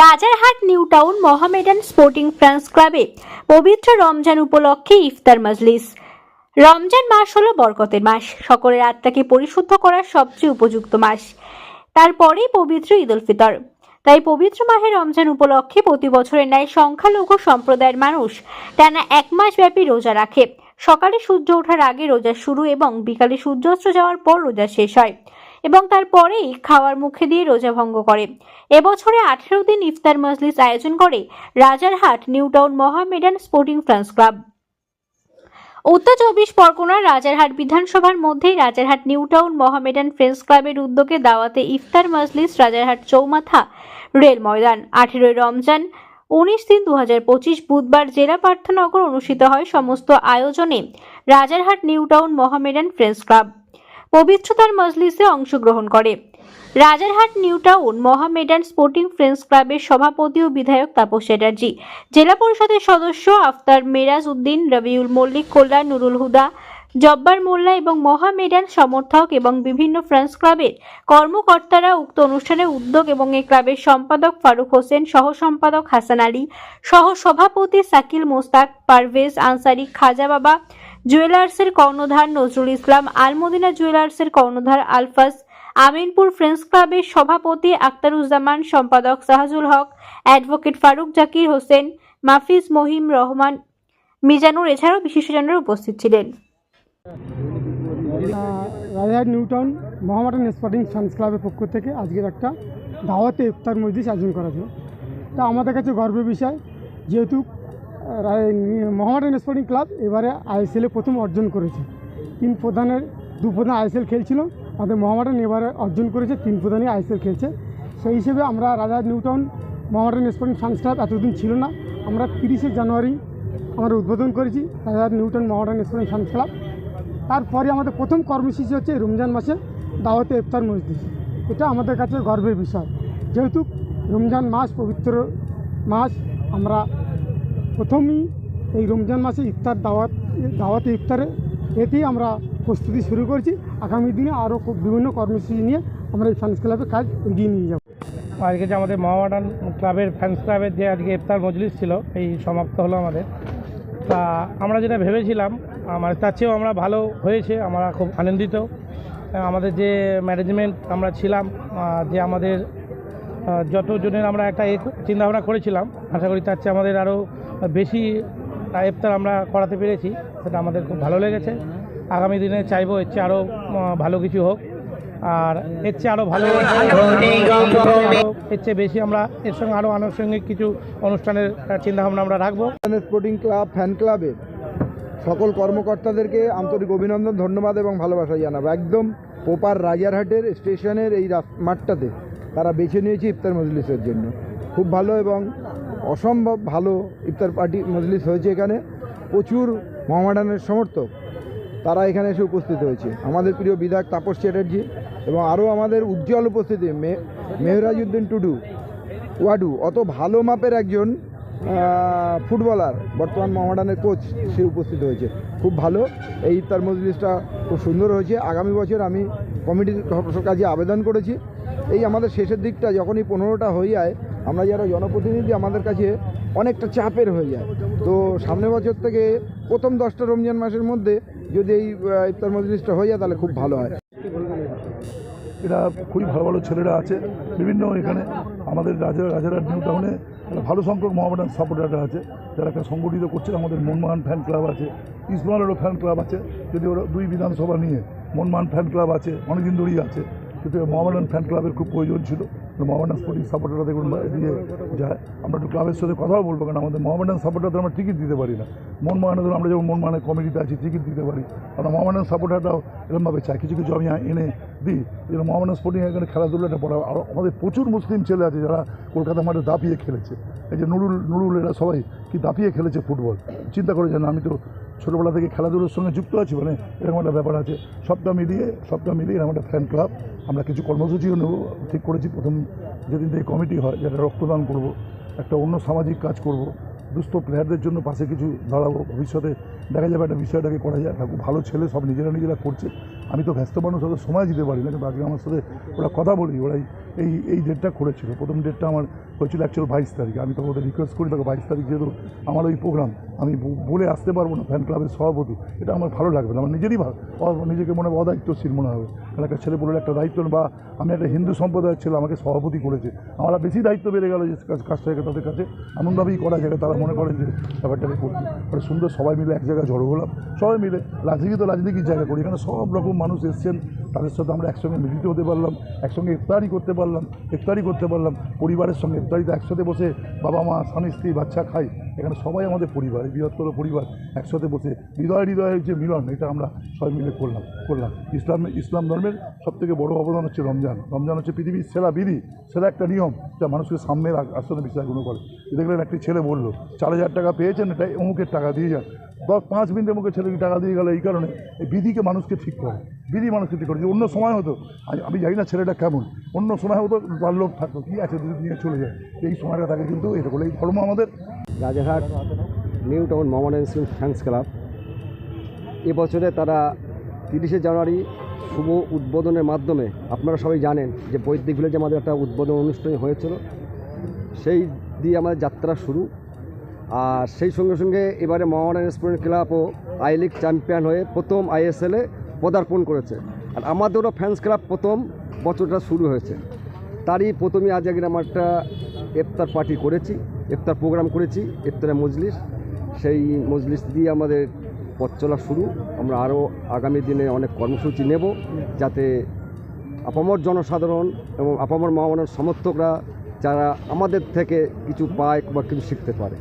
Rajarhat New Town Mohammedan Sporting Friends ক্লাবে পবিত্র রমজান উপলক্ষে ইফতার মজলিস। রমজান মাস হলো বরকতের মাস। সকলের আত্মাকে পরিশুদ্ধ করার সবচেয়ে উপযুক্ত মাস। তারপরেই পবিত্র ঈদ উল ফিতর। তাই পবিত্র মাহে রমজান উপলক্ষে প্রতি বছরের ন্যায় সংখ্যালঘু সম্প্রদায়ের মানুষ টানা এক মাস ব্যাপী রোজা রাখে। সকালে সূর্য ওঠার আগে রোজা শুরু এবং বিকালে সূর্যাস্ত যাওয়ার পর রোজা শেষ হয়। এবং তারপরেই খাওয়ার মুখে দিয়ে রোজা ভঙ্গ করে। এবছরে আঠেরো দিন ইফতার মজলিস আয়োজন করে Rajarhat New Town Mohammedan Sporting Friends Club. উত্তর চব্বিশ পরগনার রাজারহাট বিধানসভার মধ্যেই Rajarhat New Town Mohammedan Friends ক্লাবের উদ্যোগে দাওয়াতে ইফতার মজলিস রাজারহাট চৌমাথা রেল ময়দান। আঠেরোই রমজান, উনিশ তিন দু বুধবার জেলা প্রার্থনগর অনুষ্ঠিত হয় সমস্ত আয়োজনে Rajarhat New Town Mohammedan Friends Club. পবিত্রতার মজলিসে অংশগ্রহণ করে। Rajarhat, New Town, Mohammedan Sporting Friends ক্লাবের সভাপতি ও বিধায়ক তাপস চ্যাটার্জি, জেলা পরিষদের সদস্য আফতার মেরাজ উদ্দিন, রবিউল মল্লিক, কল্যাণ নুরুল হুদা, জব্বার মোল্লা এবং মহামেডান সমর্থক এবং বিভিন্ন ফ্রেন্ডস ক্লাবের কর্মকর্তারা উক্ত অনুষ্ঠানে উদ্যোগ এবং এই ক্লাবের সম্পাদক ফারুক হোসেন সহ সম্পাদক হাসান আলী সহ সভাপতি সাকিল মোস্তাক, পারভেজ আনসারি, খাজা বাবা জুয়েলার্সের কর্ণধার নজরুল ইসলাম, আলমদিনা জুয়েলার্সের কর্ণধার আলফাস আমিনপুর ফ্রেন্ডস ক্লাবের সভাপতি আক্তারুজ্জামান সম্পাদক সাহাজুল হক, অ্যাডভোকেট ফারুক জাকির হোসেন, মাফিজ মহিম রহমান, মিজানুর এছাড়াও বিশিষ্টজনরা উপস্থিত ছিলেন। Rajarhat New Town Mohammedan Sporting science ক্লাবের পক্ষ থেকে আজকের একটা দাওয়াতে ইফতার মজলিস আয়োজন করা হয়েছে তা আমাদের কাছে গর্বের বিষয়, যেহেতু মহামাটান স্পোর্টিং ক্লাব এবারে আইএসএলে প্রথম অর্জন করেছে। তিন প্রধানের, দু প্রধান আইএসএল খেলছিল। আমাদের মহামাটান এবারে অর্জন করেছে, তিন প্রধানই আইএসএল খেলছে। সেই হিসেবে আমরা রাজা নিউটাউন মহামাটান স্পোর্টিং ক্লাব এতদিন ছিল না। আমরা তিরিশে জানুয়ারি আমরা উদ্বোধন করেছি, রাজা নিউটাউন মহামাটান স্পোর্টিং ক্লাব তারপরে আমাদের প্রথম কর্মসূচি হচ্ছে রমজান মাসে দাওয়াতে ইফতার মসজিদ। এটা আমাদের কাছে গর্বের বিষয়। যেহেতু রমজান মাস পবিত্র মাস, আমরা প্রথমেই এই রমজান মাসে ইফতার দাওয়াত, দাওয়াতে ইফতারে এতেই আমরা প্রস্তুতি শুরু করেছি। আগামী দিনে আরও বিভিন্ন কর্মসূচি নিয়ে আমরা এই ফ্যান্স ক্লাবের কাজ এগিয়ে নিয়ে যাব। আজকে যে আমাদের মহামাডান ক্লাবের ফ্যান্স ক্লাবের যে আজকে ইফতার মজলিস ছিল, এই সমাপ্ত হলো আমাদের। তা আমরা যেটা ভেবেছিলাম, আমার তার চেয়েও আমরা ভালো হয়েছে, আমরা খুব আনন্দিত। আমাদের যে ম্যানেজমেন্ট আমরা ছিলাম যে আমাদের যতজনের আমরা একটা চিন্তাভাবনা করেছিলাম আশা করি তার চেয়ে আমাদের আরও বেশি আহ, ইফতার আমরা করাতে পেরেছি সেটা আমাদের খুব ভালো লেগেছে। আগামী দিনে চাইব এর চেয়ে আরও ভালো কিছু হোক আর এর চেয়ে আরও ভালো এর চেয়ে বেশি আমরা এর সঙ্গে আরও আনুষঙ্গিক কিছু অনুষ্ঠানের চিন্তাভাবনা আমরা রাখব। স্পোর্টিং ক্লাব ফ্যান ক্লাবের সকল কর্মকর্তাদেরকে আন্তরিক অভিনন্দন ধন্যবাদ এবং ভালোবাসা জানাব। একদম পোপার রাজারহাটের স্টেশনের এই মাঠটাতে। তারা বেছে নিয়েছে ইফতার মজলিসের জন্য। খুব ভালো এবং অসম্ভব ভালো ইফতার পার্টি মজলিস হয়েছে এখানে। প্রচুর মহামাডানের সমর্থক তারা এখানে এসে উপস্থিত হয়েছে। আমাদের প্রিয় বিধায়ক তাপস চ্যাটার্জি এবং আরও আমাদের উজ্জ্বল উপস্থিতি, মে, মেহরাজউদ্দিন টুডু, ওয়াডু, অত ভালো মাপের একজন ফুটবলার, বর্তমান মোহামেডানের কোচ সে উপস্থিত হয়েছে। খুব ভালো। এই ইফতার মজলিসটা খুব সুন্দর হয়েছে। আগামী বছর আমি কমিটির কাজে আবেদন করেছি। এই আমাদের শেষের দিকটা যখনই পনেরোটা হয়ে যায়, আমরা যারা জনপ্রতিনিধি, আমাদের কাছে অনেকটা চাপের হয়ে যায়। তো সামনের বছর থেকে প্রথম দশটা রমজান মাসের মধ্যে যদি এই ইফতার মজলিসটা হয়ে যায়, তাহলে খুব ভালো হয়। এরা খুবই ভালো ভালো ছেলেরা আছে, বিভিন্ন এখানে আমাদের রাজা, রাজারা নিউ টাউনে ভালো সংখ্যক মহামেডান সাপোর্টাররা আছে, যারা এখানে সংগঠিত করছে। আমাদের মনমোহন ফ্যান ক্লাব আছে ইসমালেরও ফ্যান ক্লাব আছে, যদি ওরা দুই বিধানসভা নিয়ে মনমোহন ফ্যান ক্লাব আছে, অনেকদিন ধরেই আছে। কিন্তু মহামেডান ফ্যান ক্লাবের খুব প্রয়োজন ছিল। মহামেডান স্পোর্টিং সাপোর্টাররা দেখুন দিয়ে যায়, আমরা একটু ক্লাবের সাথে কথাও বলব, কারণ আমাদের মহামেডান সাপোর্টারদের আমরা টিকিট দিতে পারি না। মনমোহনে ধরুন আমরা যেমন মনমোহনের কমিটিতে আছি টিকিট দিতে পারি। আমরা মহামেডান সাপোর্টাররাও এরকমভাবে চাই কিছু কিছু আমি এনে দিই। যেন মহামেডান স্পোর্টিং এখানে খেলাধুলাটা পড়া আর আমাদের প্রচুর মুসলিম ছেলে আছে যারা কলকাতা মাঠে দাপিয়ে খেলেছে। এই যে নুরুল নুরুল এরা সবাই কি দাপিয়ে খেলেছে ফুটবল? চিন্তা করে যেন, আমি তো ছোটোবেলা থেকে খেলাধুলোর সঙ্গে যুক্ত আছি মানে এরকম একটা ব্যাপার আছে। সবটা মিলিয়ে সবটা মিলিয়ে এরকম একটা ফ্যান ক্লাব আমরা কিছু কর্মসূচিও নেব, ঠিক করেছি। প্রথম যেদিন থেকে কমিটি হয়, যেটা রক্তদান করব, একটা অন্য সামাজিক কাজ করব, দুস্থ প্লেয়ারদের জন্য পাশে কিছু দাঁড়াবো। ভবিষ্যতে দেখা যাবে একটা বিষয়টাকে করা যায়। খুব ভালো ছেলে, সব নিজেরা নিজেরা করছে। আমি তো ব্যস্ত মানুষ অত সময় দিতে পারি না, কিন্তু আজকে আমার সাথে ওরা কথা বলি, ওরাই এই এই ডেটটা করেছিল। প্রথম ডেটটা আমার হয়েছিল অ্যাকচুয়াল বাইশ তারিখ। আমি তখন ওদের রিকোয়েস্ট করি তখন বাইশ তারিখ যেহেতু আমার ওই প্রোগ্রাম আমি বলে আসতে পারব না ফ্যান ক্লাবের সভাপতি। এটা আমার ভালো লাগবে না, আমার নিজেরই ভা- অ- নিজেকে মনে অদায়িত্বশীল মনে হবে। কারণ একটা ছেলে বলে একটা দায়িত্ব বা আমি একটা হিন্দু সম্প্রদায়ের ছেলে, আমাকে সভাপতি করেছে। আমার বেশি দায়িত্ব বেড়ে গেল যে কাজ- কাজটাকে তাদের কাছে এমনভাবেই করা যায় তারা মনে করেন যে ব্যাপারটাকে করছি। একটা সুন্দর সবাই মিলে এক জায়গায় জড়ো হলাম সবাই মিলে রাজনীতি তো রাজনীতির জায়গা করি। এখানে সব রকম মানুষ এসছেন তাদের সাথে আমরা একসঙ্গে মিলিত হতে পারলাম, একসঙ্গে ইফতারি করতে পারলাম, ইফতারি করতে পারলাম, পরিবারের সঙ্গে ইফতারিতে একসাথে বসে বাবা মা, স্বামী, স্ত্রী, বাচ্চা খাই এখানে সবাই আমাদের পরিবার বৃহত্তর পরিবার একসাথে বসে হৃদয়, হৃদয়ের যে মিলন, এটা আমরা সবাই মিলে করলাম করলাম। ইসলাম ইসলাম ধর্মের সবথেকে বড় অবদান হচ্ছে রমজান। রমজান হচ্ছে পৃথিবীর সেরা বিধি, সেরা একটা নিয়ম। যা মানুষকে সাম্যের আ- আসলে বিশ্বাসগুলো করে। দেখলেন একটি ছেলে বলল, চার হাজার টাকা পেয়েছেন, এটা অমুকের টাকা দিয়ে যান। দশ, পাঁচ মিনিটের মুখে ছেলেকে টাকা দিয়ে গেল, এই কারণে এই বিধিকে মানুষকে ঠিক করে। বিধি মানুষকে ঠিক করে। যে অন্য সময় হতো আমি- জানি না ছেলেটা কেমন। অন্য সময় হতো, তার লোক থাকতো, কী আছে দুদিন নিয়ে চলে যায়। এই সময়টা থাকে কিন্তু, এটা বলে এই ধর্ম আমাদের। Rajarhat, New Town Mohammedan Muslim Fans Club. এবছরে তারা তিরিশে জানুয়ারি শুভ উদ্বোধনের মাধ্যমে আপনারা সবাই জানেন যে বৈদিক ভিলেজে আমাদের একটা উদ্বোধন অনুষ্ঠান হয়েছিল। সেই দিয়ে আমাদের যাত্রা শুরু। আর সেই সঙ্গে সঙ্গে এবারে মোহামেডান স্টুডেন্ট ক্লাবও আই লিগ চ্যাম্পিয়ন হয়ে প্রথম আইএসএলে পদার্পণ করেছে। আর আমাদেরও ফ্যান্স ক্লাব প্রথম বছরটা শুরু হয়েছে। তারই প্রথমে আজ একদিন আমার একটা ইফতার পার্টি করেছি, ইফতার প্রোগ্রাম করেছি, ইফতারে মজলিস। সেই মজলিস দিয়ে আমাদের পথ চলা শুরু। আমরা আরও আগামী দিনে অনেক কর্মসূচি নেব যাতে আপামর জনসাধারণ এবং আপামর মহামানের সমর্থকরা যারা আমাদের থেকে কিছু পায় বা কিছু শিখতে পারে।